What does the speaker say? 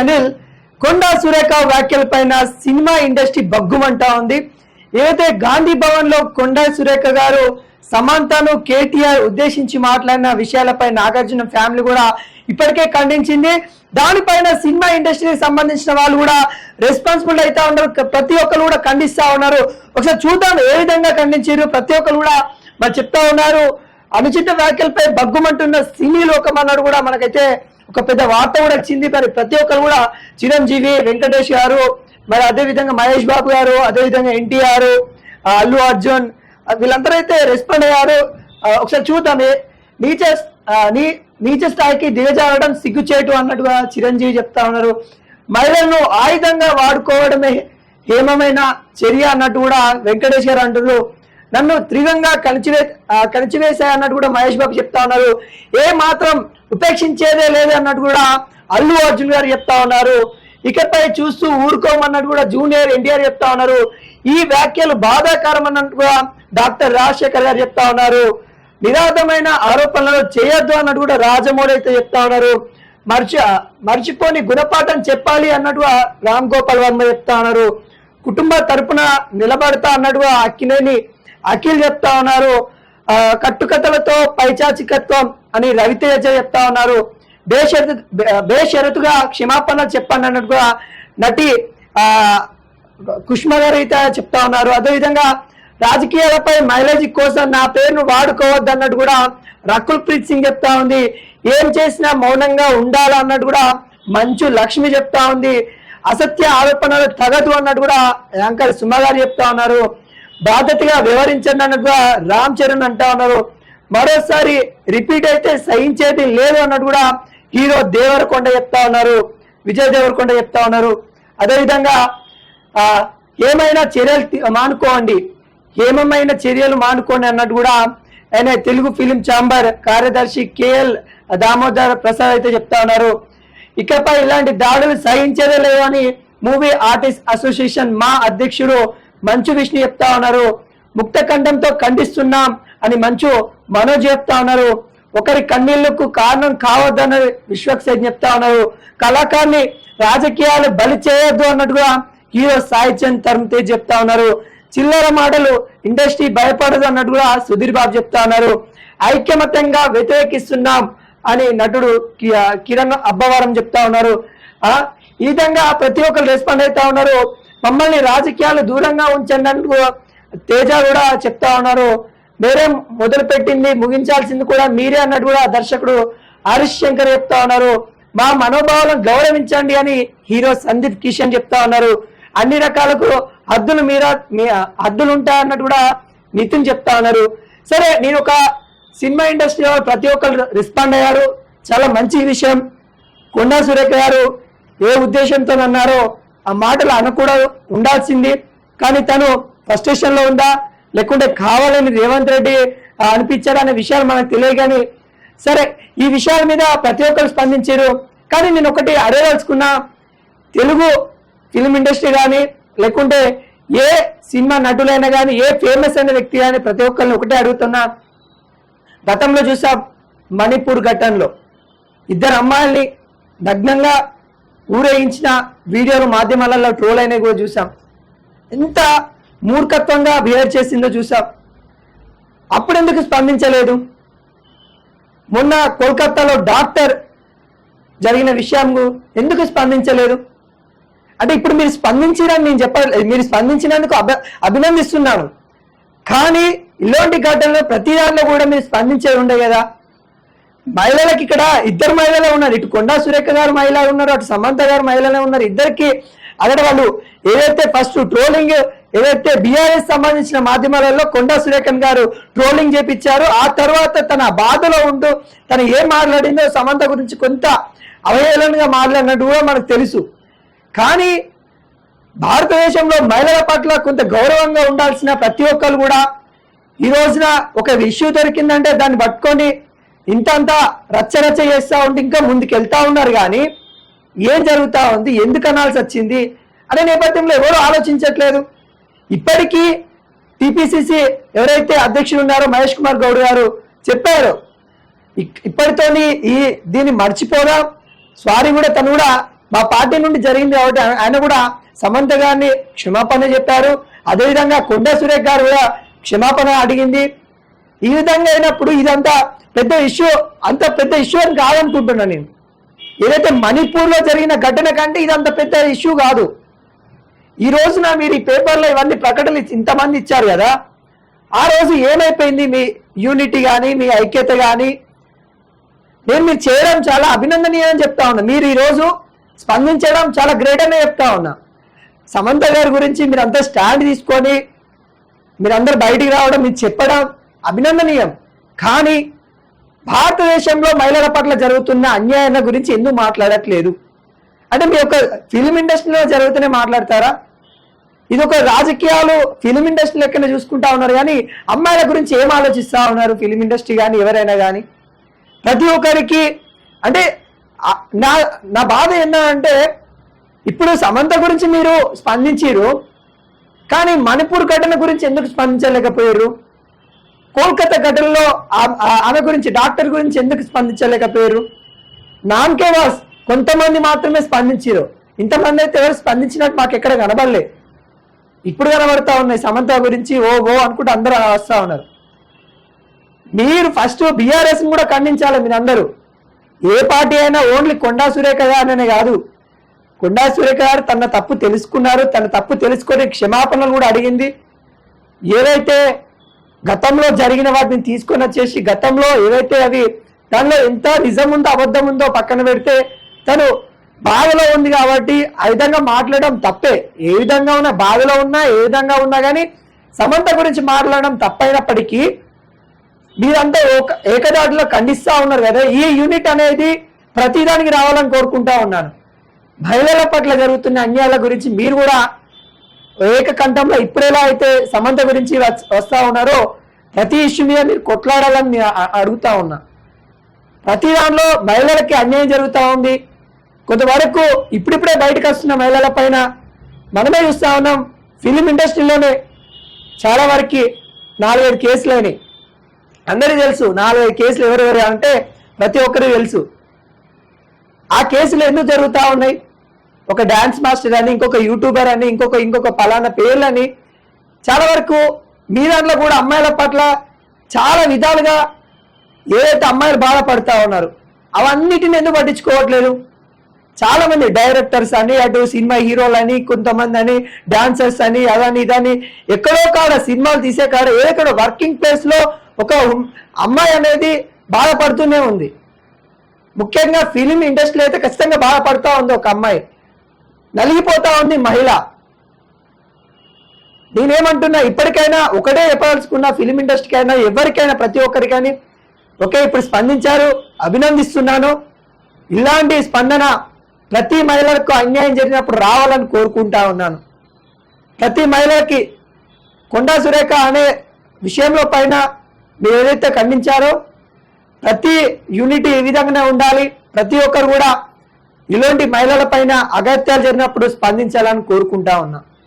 అనిల్ కొండా సురేఖ వ్యాఖ్యల పైన cinema industry బగ్గుమంటా ఉంది. ఏదైతే గాంధీ భవన్లో కొండా సురేఖ గారు సమంతను కేటీఆర్ ఉద్దేశించి మాట్లాడిన విషయాలపై నాగార్జున ఫ్యామిలీ కూడా ఇప్పటికే ఖండించింది. దానిపైన సినిమా ఇండస్ట్రీకి సంబంధించిన వాళ్ళు కూడా రెస్పాన్సిబుల్ అవుతా ఉన్నారు. ప్రతి ఒక్కరు కూడా ఖండిస్తా ఉన్నారు. ఒకసారి చూద్దాం ఏ విధంగా ఖండించారు. ప్రతి ఒక్కరు కూడా మరి చెప్తా ఉన్నారు. అనుచిత వ్యాఖ్యలపై బగ్గుమంటున్న సినీ లోకం అన్నాడు కూడా మనకైతే ఒక పెద్ద వార్త కూడా వచ్చింది. మరి ప్రతి ఒక్కరు కూడా చిరంజీవి వెంకటేష్ గారు మరి అదే విధంగా మహేష్ బాబు గారు అదేవిధంగా ఎన్టీఆర్ అల్లు అర్జున్ వీళ్ళందరూ అయితే రెస్పాండ్ అయ్యారు. ఒకసారి చూద్దాం. నీచ నీ నీచ స్థాయికి దిగజారడం సిగ్గుచేటు అన్నట్టుగా చిరంజీవి చెప్తా ఉన్నారు. మహిళలను ఆయుధంగా వాడుకోవడమే హేమమైన చర్య అన్నట్టు కూడా వెంకటేష్ గారు అంటున్నారు. నన్ను తీవ్రంగా కలిచివే కలిచివేశాయన్నట్టు కలిచివేశాయి అన్నట్టు కూడా మహేష్ బాబు చెప్తా ఉన్నారు. ఏ మాత్రం ఉపేక్షించేదే లేదు అన్నట్టు కూడా అల్లు అర్జున్ గారు చెప్తా ఉన్నారు. ఇకపై చూస్తూ ఊరుకోమన్నట్టు కూడా జూనియర్ ఎన్టీఆర్ చెప్తా ఉన్నారు. ఈ వ్యాఖ్యలు బాధాకరం అన్నట్టు కూడా డాక్టర్ రాజశేఖర్ గారు చెప్తా ఉన్నారు. నిరాధమైన ఆరోపణలు చేయొద్దు అన్నట్టు కూడా రాజమౌళి అయితే చెప్తా ఉన్నారు. మర్చి మర్చిపోని గుణపాఠం చెప్పాలి అన్నట్టుగా రామ్ గోపాల్ వర్మ చెప్తా ఉన్నారు. కుటుంబ తరపున నిలబడతా అన్నట్టుగా అక్కినేని అఖిల్ చెప్తా ఉన్నారు. కట్టుకథలతో పైచాచికత్వం అని రవితేజ చెప్తా ఉన్నారు. బేషరతు బేషరతుగా క్షమాపణ చెప్పండి అన్నట్టుగా నటి ఆ కుష్మ గారు అయితే చెప్తా ఉన్నారు. అదేవిధంగా రాజకీయాలపై మైలేజ్ కోసం నా పేరును వాడుకోవద్దు అన్నట్టు కూడా రకుల్ ప్రీత్ సింగ్ చెప్తా ఉంది. ఏం చేసినా మౌనంగా ఉండాలి అన్నట్టు కూడా మంచు లక్ష్మి చెప్తా ఉంది. అసత్య ఆరోపణలు తగదు అన్నట్టు కూడా యాంకర్ సుమ గారు చెప్తా ఉన్నారు. బాధ్యతగా వివరించండి అన్నట్టుగా రామ్ చరణ్ అంటా ఉన్నారు. మరోసారి రిపీట్ అయితే సహించేది లేదు అన్నట్టు కూడా హీరో దేవరకొండ చెప్తా ఉన్నారు విజయ్ దేవరకొండ చెప్తా ఉన్నారు. అదేవిధంగా ఆ, ఏమైనా చర్యలు మానుకోండి. ఏమమైన చర్యలు మానుకోండి అన్నట్టు కూడా ఆయన తెలుగు ఫిలిం ఛాంబర్ కార్యదర్శి కేఎల్ దామోదర్ ప్రసాద్ అయితే చెప్తా ఉన్నారు. ఇకపై ఇలాంటి దాడులు సహించేదే లేవని అని మూవీ ఆర్టిస్ట్ అసోసియేషన్ మా అధ్యక్షుడు మంచు విష్ణు చెప్తా ఉన్నారు. ముక్త ఖండంతో ఖండిస్తున్నాం అని మంచు మనోజ్ చెప్తా ఉన్నారు. ఒకరి కన్నీళ్ళకు కారణం కావద్దని విశ్వక్సేన్ చెప్తా ఉన్నారు. కళాకారుని రాజకీయాలు బలి చేయొద్దు అన్నట్టుగా హీరో సాయి చంద్ తరుణ్ తేజ్ చెప్తా ఉన్నారు. చిల్లర మాటలు ఇండస్ట్రీ భయపడదు అన్నట్టు కూడా సుధీర్ బాబు చెప్తా ఉన్నారు. ఐక్యమత్యంగా వ్యతిరేకిస్తున్నాం అని నటుడు కిరణ్ అబ్బవరం చెప్తా ఉన్నారు. ఆ ఈ విధంగా ప్రతి ఒక్కరు రెస్పాండ్ అవుతా ఉన్నారు. మమ్మల్ని రాజకీయాలు దూరంగా ఉంచండి అంటూ తేజ కూడా చెప్తా ఉన్నారు. మీరే మొదలు పెట్టింది ముగించాల్సింది కూడా మీరే అన్నట్టు కూడా దర్శకుడు హరీష్ శంకర్ చెప్తా ఉన్నారు. మా మనోభావాలను గౌరవించండి అని హీరో సందీప్ కిషన్ చెప్తా ఉన్నారు. అన్ని రకాలకు హద్దులు మీర మీ హద్దులు ఉంటాయన్నట్టు కూడా నితిన్ చెప్తా ఉన్నారు. సరే నేను ఒక సినిమా ఇండస్ట్రీలో ప్రతి ఒక్కరు రెస్పాండ్ అయ్యారు. చాలా మంచి విషయం. కొండా సురేఖ గారు ఏ ఉద్దేశంతో అన్నారో ఆ మాటలు అనకూడదు ఉండాల్సింది. కానీ తను ఫ్రస్ట్రేషన్లో ఉందా? లేకుంటే కావాలని రేవంత్ రెడ్డి ఆ, అనే విషయాలు మనకు తెలియదు కానీ సరే ఈ విషయాల మీద ప్రతి ఒక్కరు స్పందించారు. కానీ నేను ఒకటి అడగదలుచుకున్నా తెలుగు ఫిల్మ్ ఇండస్ట్రీ కానీ లేకుంటే ఏ సినిమా నటులైనా కానీ ఏ ఫేమస్ అయిన వ్యక్తి కానీ ప్రతి ఒక్కరిని ఒకటే అడుగుతున్నా. గతంలో చూసాం మణిపూర్ ఘట్టంలో. ఇద్దరు అమ్మాయిల్ని నగ్నంగా ఊరేగించిన వీడియోలు మాధ్యమాలలో ట్రోల్ అయినవి కూడా చూసాం. ఎంత మూర్ఖత్వంగా బిహేవ్ చేసిందో చూసాం అప్పుడెందుకు స్పందించలేదు? మొన్న కోల్కతాలో డాక్టర్ జరిగిన విషయం ఎందుకు స్పందించలేదు? అంటే ఇప్పుడు మీరు స్పందించిరని నేను చెప్పలేదు మీరు స్పందించినందుకు అభ అభినందిస్తున్నాను. కానీ ఇలాంటి ఘటనలో ప్రతి దాంట్లో కూడా మీరు స్పందించే ఉండే కదా. మహిళలకు ఇక్కడ ఇద్దరు మహిళలే ఉన్నారు. ఇటు కొండా సురేఖ గారు మహిళ ఉన్నారు అటు సమంత గారు మహిళలే ఉన్నారు. ఇద్దరికి అక్కడ వాళ్ళు ఏదైతే ఫస్ట్ ట్రోలింగ్ ఏదైతే బీఆర్ఎస్ సంబంధించిన మాధ్యమాలలో కొండా సురేఖన్ గారు ట్రోలింగ్ చేపించారు ఆ తర్వాత తన బాధలో ఉంటూ తను ఏం మాట్లాడిందో సమంత గురించి కొంత అవహేళనగా మాట్లాడినట్టు కూడా మనకు తెలుసు. కానీ భారతదేశంలో మహిళల పట్ల కొంత గౌరవంగా ఉండాల్సిన ప్రతి ఒక్కరు కూడా ఈ రోజున ఒక ఇష్యూ దొరికిందంటే దాన్ని పట్టుకొని ఇంతంతా రచ్చ రచ్చ చేస్తా ఉంటే ఇంకా ముందుకు వెళ్తా ఉన్నారు. కానీ ఏం జరుగుతూ ఉంది? ఎందుకు అనాల్సి వచ్చింది? అనే నేపథ్యంలో ఎవరు ఆలోచించట్లేదు. ఇప్పటికీ టిపిసిసి ఎవరైతే అధ్యక్షులు ఉన్నారో మహేష్ కుమార్ గౌడ్ గారు చెప్పారు. ఇక్- ఇప్పటితోని ఈ దీన్ని మర్చిపోదాం. స్వారీ కూడా తను కూడా మా పార్టీ నుండి జరిగింది కాబట్టి ఆయన- కూడా సమంత గారిని క్షమాపణ చెప్పారు. అదేవిధంగా కొండ సురేఖ్ గారు కూడా క్షమాపణ అడిగింది. ఈ విధంగా అయినప్పుడు ఇదంతా పెద్ద ఇష్యూ అంత పెద్ద ఇష్యూ అని కాదనుకుంటున్నాను నేను. ఏదైతే మణిపూర్లో జరిగిన ఘటన కంటే ఇది అంత పెద్ద ఇష్యూ కాదు. ఈ రోజున మీరు ఈ పేపర్లో ఇవన్నీ ప్రకటనలు ఇంతమంది ఇచ్చారు కదా. ఆ రోజు ఏమైపోయింది మీ యూనిటీ కానీ మీ ఐక్యత కానీ నేను మీరు చేయడం చాలా అభినందనీయమని చెప్తా ఉన్నా. మీరు ఈరోజు స్పందించడం చాలా గ్రేట్ అనే చెప్తా ఉన్నా. సమంత గారి గురించి మీరంతా స్టాండ్ తీసుకొని మీరందరూ బయటికి రావడం మీరు చెప్పడం అభినందనీయం. కానీ భారతదేశంలో మహిళల పట్ల జరుగుతున్న అన్యాయం గురించి ఎందుకు మాట్లాడట్లేదు? అంటే మీ యొక్క ఫిలిం ఇండస్ట్రీలో జరుగుతూనే మాట్లాడతారా? ఇది ఒక రాజకీయాలు ఫిలిం ఇండస్ట్రీ లెక్కన చూసుకుంటా ఉన్నారు కానీ అమ్మాయిల గురించి ఏం ఆలోచిస్తా ఉన్నారు ఫిలిం ఇండస్ట్రీ కానీ ఎవరైనా కానీ? ప్రతి ఒక్కరికి అంటే నా నా బాధ ఏంటంటే ఇప్పుడు సమంత గురించి మీరు స్పందించారు కానీ మణిపూర్ ఘటన గురించి ఎందుకు స్పందించలేకపోయారు కోల్కతా ఘటనలో ఆమె గురించి డాక్టర్ గురించి ఎందుకు స్పందించలేకపోయారు? నాన్కే వాస్ కొంతమంది మాత్రమే స్పందించారు ఇంతమంది అయితే ఎవరు స్పందించినట్టు మాకు ఎక్కడ కనబడలే. ఇప్పుడు కనబడతా ఉన్నాయి సమంత గురించి ఓ ఓ అనుకుంటూ అందరూ వస్తా ఉన్నారు. మీరు ఫస్ట్ బీఆర్ఎస్ కూడా ఖండించాలి మీరందరూ. ఏ పార్టీ అయినా ఓన్లీ కొండా సురేఖ గారనే కాదు. కొండా సురేఖ గారు తన తప్పు తెలుసుకున్నారు తన తప్పు తెలుసుకొని క్షమాపణలు కూడా అడిగింది. ఏదైతే గతంలో జరిగిన వాటిని తీసుకొని వచ్చేసి గతంలో ఏవైతే అవి దానిలో ఎంత నిజం ఉందో అబద్ధం ఉందో పక్కన పెడితే తను బాధలో ఉంది కాబట్టి ఆ విధంగా మాట్లాడడం తప్పే. ఏ విధంగా ఉన్నా బాధలో ఉన్నా ఏ విధంగా ఉన్నా కానీ సమంత గురించి మాట్లాడడం తప్పైనప్పటికీ మీరంతా ఒక ఏకదాటిలో ఖండిస్తా ఉన్నారు కదా ఈ యూనిట్ అనేది ప్రతిదానికి రావాలని కోరుకుంటా ఉన్నాను. మహిళల పట్ల జరుగుతున్న అన్యాయాల గురించి మీరు కూడా ఏకకంఠంలో ఇప్పుడెలా అయితే సమంత గురించి వస్తా ఉన్నారో ప్రతి ఇష్యూ మీద మీరు కొట్లాడాలని నేను అడుగుతా ఉన్నా. ప్రతి దానిలో మహిళలకి అన్యాయం జరుగుతూ ఉంది. కొంతవరకు ఇప్పుడిప్పుడే బయటకు వస్తున్న మహిళల పైన మనమే చూస్తా ఉన్నాం. ఫిలిం ఇండస్ట్రీలోనే చాలా వరకు నాలుగైదు కేసులు అయినాయి. అందరికీ తెలుసు నాలుగైదు కేసులు ఎవరెవరు అంటే ప్రతి ఒక్కరికి తెలుసు. ఆ కేసులు ఎందుకు జరుగుతూ ఉన్నాయి? ఒక డాన్స్ మాస్టర్ అని ఇంకొక యూట్యూబర్ అని ఇంకొక ఇంకొక పలానా పేర్లని చాలా వరకు మీ దాంట్లో కూడా అమ్మాయిల పట్ల చాలా విధాలుగా ఏదైతే అమ్మాయిలు బాధపడతా ఉన్నారు అవన్నిటిని ఎందుకు పట్టించుకోవట్లేదు? చాలా మంది డైరెక్టర్స్ అని అటు సినిమా హీరోలు అని కొంతమంది అని డాన్సర్స్ అని అదని ఇదని ఎక్కడో కాడ సినిమాలు తీసే కాడ ఏదో వర్కింగ్ ప్లేస్లో ఒక అమ్మాయి అనేది బాధపడుతూనే ఉంది. ముఖ్యంగా ఫిలిం ఇండస్ట్రీ అయితే ఖచ్చితంగా బాధపడతా ఉంది ఒక అమ్మాయి. నలిగిపోతా ఉంది మహిళ. నేనేమంటున్నా ఇప్పటికైనా ఒకటే చెప్పదలుచుకున్నా ఫిలిం ఇండస్ట్రీకి అయినా ఎవరికైనా ప్రతి ఒక్కరికైనా ఓకే ఇప్పుడు స్పందించారు అభినందిస్తున్నాను. ఇలాంటి స్పందన ప్రతి మహిళలకు అన్యాయం జరిగినప్పుడు రావాలని కోరుకుంటా ఉన్నాను. ప్రతి మహిళకి కొండా సురేఖ అనే విషయంలో పైన మీరు ఏదైతే ఖండించారో ప్రతి యూనిటీ ఈ విధంగానే ఉండాలి. ప్రతి ఒక్కరు కూడా ఇలాంటి మహిళల పైన అగత్యాలు జరిగినప్పుడు స్పందించాలని కోరుకుంటా ఉన్నా.